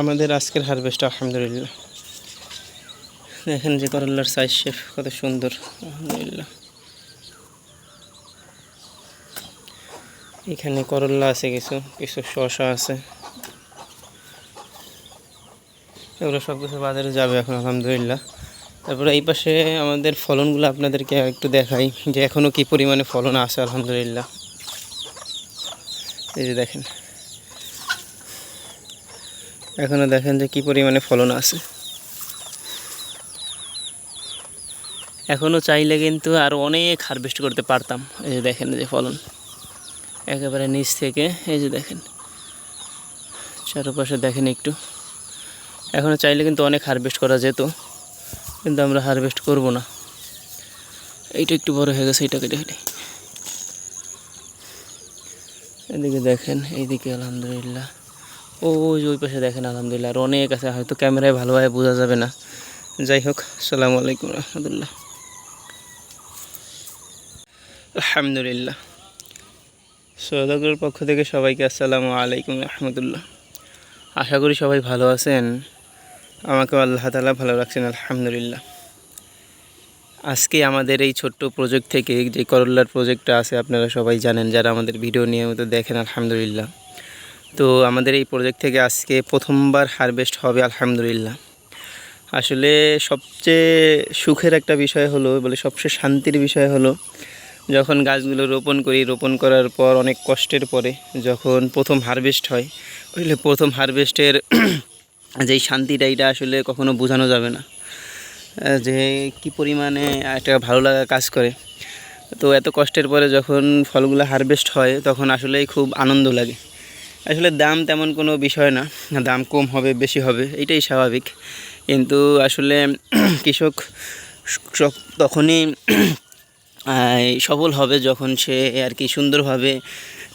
আমাদের আজকের হারভেস্ট আলহামদুলিল্লাহ। দেখেন যে করল্লার সাইজ শেপ কত সুন্দর, আলহামদুলিল্লাহ। এখানে করল্লা আছে কিছু কিছু শসা আছে। এগুলো সব কিছু বাজারে যাবে এখন, আলহামদুলিল্লাহ। তারপরে এই পাশে আমাদের ফলনগুলো আপনাদেরকে একটু দেখাই, যে এখনও কি পরিমাণে ফলন আছে, আলহামদুলিল্লাহ। এই যে দেখেন। এখনও দেখেন যে কি পরিমাণে ফলন আছে। এখনও চাইলে কিন্তু আরও অনেক হারভেস্ট করতে পারতাম। এই যে দেখেন যে ফলন। একেবারে নিচ থেকে, এই যে দেখেন। চারপাশে দেখেন একটু। এখনও চাইলে কিন্তু অনেক হারভেস্ট করা যেত, কিন্তু আমরা হারভেস্ট করব না। এইটা একটু বড় হয়ে গেছে এইটা কেটে কেটে এদিকে দেখেন, এইদিকে আলহামদুলিল্লাহ। ওই ওই পাশে দেখেন, আলহামদুলিল্লাহ। আর অনেক আছে, হয়তো ক্যামেরায় ভালোভাবে বোঝা যাবে না। যাই হোক, আসসালামু আলাইকুম রহমতুল্লাহ। আলহামদুলিল্লাহ। সৌদাগরের পক্ষ থেকে সবাইকে আসসালামু আলাইকুম রহমতুল্লাহ। আশা করি সবাই ভালো আছেন। আমাকেও আল্লাহ তালা ভালো রাখছেন, আলহামদুলিল্লাহ। আজকে আমাদের এই ছোট্ট প্রজেক্ট থেকে যে করল্লার প্রজেক্টটা আছে, আপনারা সবাই জানেন, যারা আমাদের ভিডিও নিয়মিত দেখেন, আলহামদুলিল্লাহ। তো আমাদের এই প্রজেক্ট থেকে আজকে প্রথমবার হারভেস্ট হবে, আলহামদুলিল্লাহ। আসলে সবচেয়ে সুখের একটা বিষয় হলো, বলে সবচেয়ে শান্তির বিষয় হলো, যখন গাছগুলো রোপণ করি, রোপণ করার পর অনেক কষ্টের পরে যখন প্রথম হারভেস্ট হয় ওইলে প্রথম হারভেস্টের যেই শান্তিটা এটা আসলে কখনো বোঝানো যাবে না। যে কি পরিমাণে একটা ভালো লাগা কাজ করে। তো এত কষ্টের পরে যখন ফলগুলো হারভেস্ট হয়, তখন আসলেই খুব আনন্দ লাগে। আসলে দাম তেমন কোনো বিষয় না। দাম কম হবে, বেশি হবে, এটাই স্বাভাবিক। কিন্তু আসলে কৃষক তখনই সফল হবে যখন সে আর কি সুন্দরভাবে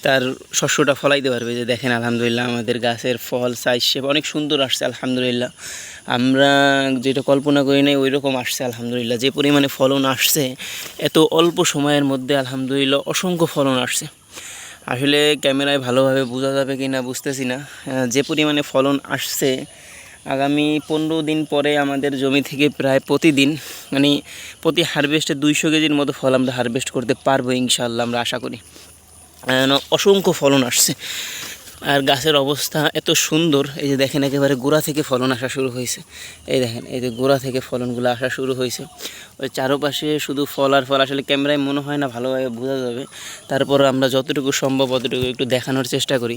তার শস্যটা ফলাইতে পারবে। যে দেখেন, আলহামদুলিল্লাহ আমাদের গাছের ফল সাইজ শেপ অনেক সুন্দর আসছে, আলহামদুলিল্লাহ। আমরা যেটা কল্পনা করি নাই ওই রকম আসছে, আলহামদুলিল্লাহ। যে পরিমাণে ফলন আসছে, এত অল্প সময়ের মধ্যে, আলহামদুলিল্লাহ, অসংখ্য ফলন আসছে। আসলে ক্যামেরায় ভালোভাবে বোঝা যাবে কি না বুঝতেছি না। যে পরিমাণে ফলন আসছে, আগামী পনেরো দিন পরে আমাদের জমি থেকে প্রায় প্রতিদিন মানে প্রতি হারভেস্টে দুইশো কেজির মতো ফল আমরা হারভেস্ট করতে পারব ইনশাল্লাহ আমরা আশা করি। অসংখ্য ফলন আসছে। আর গাছের অবস্থা এত সুন্দর, এই যে দেখেন একেবারে গোড়া থেকে ফলন আসা শুরু হয়েছে। এই দেখেন, এই যে গোড়া থেকে ফলনগুলো আসা শুরু হয়েছে। ওই চারোপাশে শুধু ফল আর ফল আসলে ক্যামেরায় মনে হয় না, ভালোভাবে বোঝা যাবে। তারপর আমরা যতটুকু সম্ভব অতটুকু একটু দেখানোর চেষ্টা করি।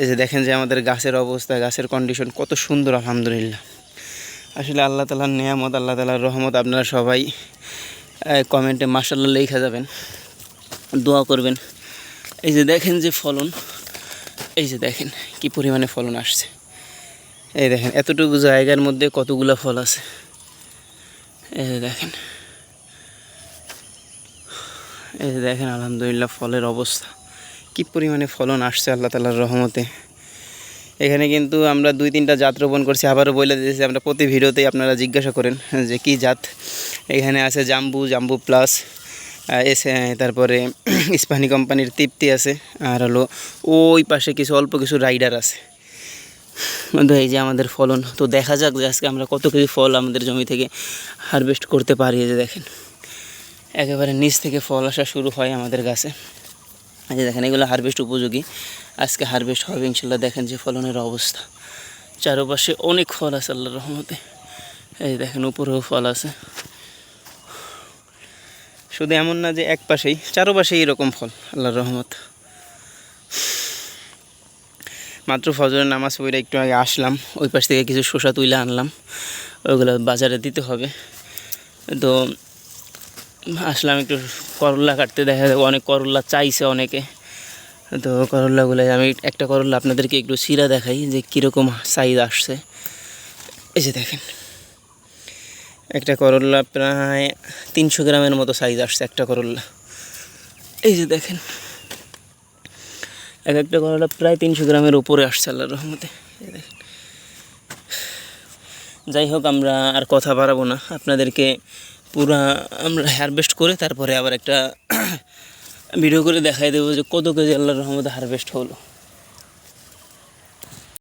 এই যে দেখেন যে আমাদের গাছের অবস্থা, গাছের কন্ডিশন কত সুন্দর, আলহামদুলিল্লাহ। আসলে আল্লাহ তালার নেয়ামত, আল্লাহ তালার রহমত আপনারা সবাই কমেন্টে মাসাল্লাহ লেখা যাবেন, দোয়া করবেন। এই যে দেখেন যে ফলন এই যে দেখেন, কি পরিমাণে ফলন আসছে। এই দেখেন, এতটুকু জায়গার মধ্যে কতগুলো ফল আছে। এই যে দেখেন। এই যে দেখেন, আলহামদুলিল্লাহ ফলের অবস্থা। কি পরিমাণে ফলন আসছে আল্লাহ তালার রহমতে। এখানে কিন্তু আমরা দুই তিনটা জাত রোপণ করছি। আবারও বলে দিয়েছি আমরা প্রতি ভিডিওতেই আপনারা জিজ্ঞাসা করেন যে কি জাত। এখানে আছে জাম্বু জাম্বু প্লাস। এসে তারপরে ইস্পানি কোম্পানির তৃপ্তি আছে। আর হলো ওই পাশে কিছু, অল্প কিছু রাইডার আছে। বন্ধু, এই যে আমাদের ফলন, তো দেখা যাক যে আজকে আমরা কত কেজি ফল আমাদের জমি থেকে হারভেস্ট করতে পারি। যে দেখেন, একেবারে নিচ থেকে ফল আসা শুরু হয় আমাদের গাছে। এই যে দেখেন, এগুলো হারভেস্ট উপযোগী। আজকে হারভেস্ট হবে, ইনশাল্লাহ দেখেন যে ফলনের অবস্থা। চারপাশে অনেক ফল আছে, আল্লাহর রহমতে। এই দেখেন, উপরেও ফল আছে। শুধু এমন না যে এক পাশেই, চারোপাশেই এরকম ফল, আল্লাহর রহমত। মাত্র ফজরের নামাজ পড়ে একটু আগে আসলাম, ওই পাশ থেকে কিছু শসা তুলে আনলাম, ওইগুলো বাজারে দিতে হবে। তো আসলাম একটু করল্লা কাটতে, দেখা যাবে অনেক করল্লা চাইছে অনেকে। তো করল্লাগুলো আমি একটা করল্লা আপনাদেরকে একটু শিরা দেখাই যে কীরকম সাইজ আসছে। এই যে দেখেন। একটা করল্লা প্রায় তিনশো গ্রামের মতো সাইজ আসছে একটা করল্লা এই যে দেখেন। এক একটা করল্লা প্রায় তিনশো গ্রামের উপরে আসছে আল্লাহর রহমতে। এই দেখেন। যাই হোক, আমরা আর কথা বাড়াবো না। আপনাদেরকে পুরা আমরা হারভেস্ট করে তারপরে আবার একটা ভিডিও করে দেখাই দেবো যে কত কেজি আল্লাহর রহমতে হারভেস্ট হলো।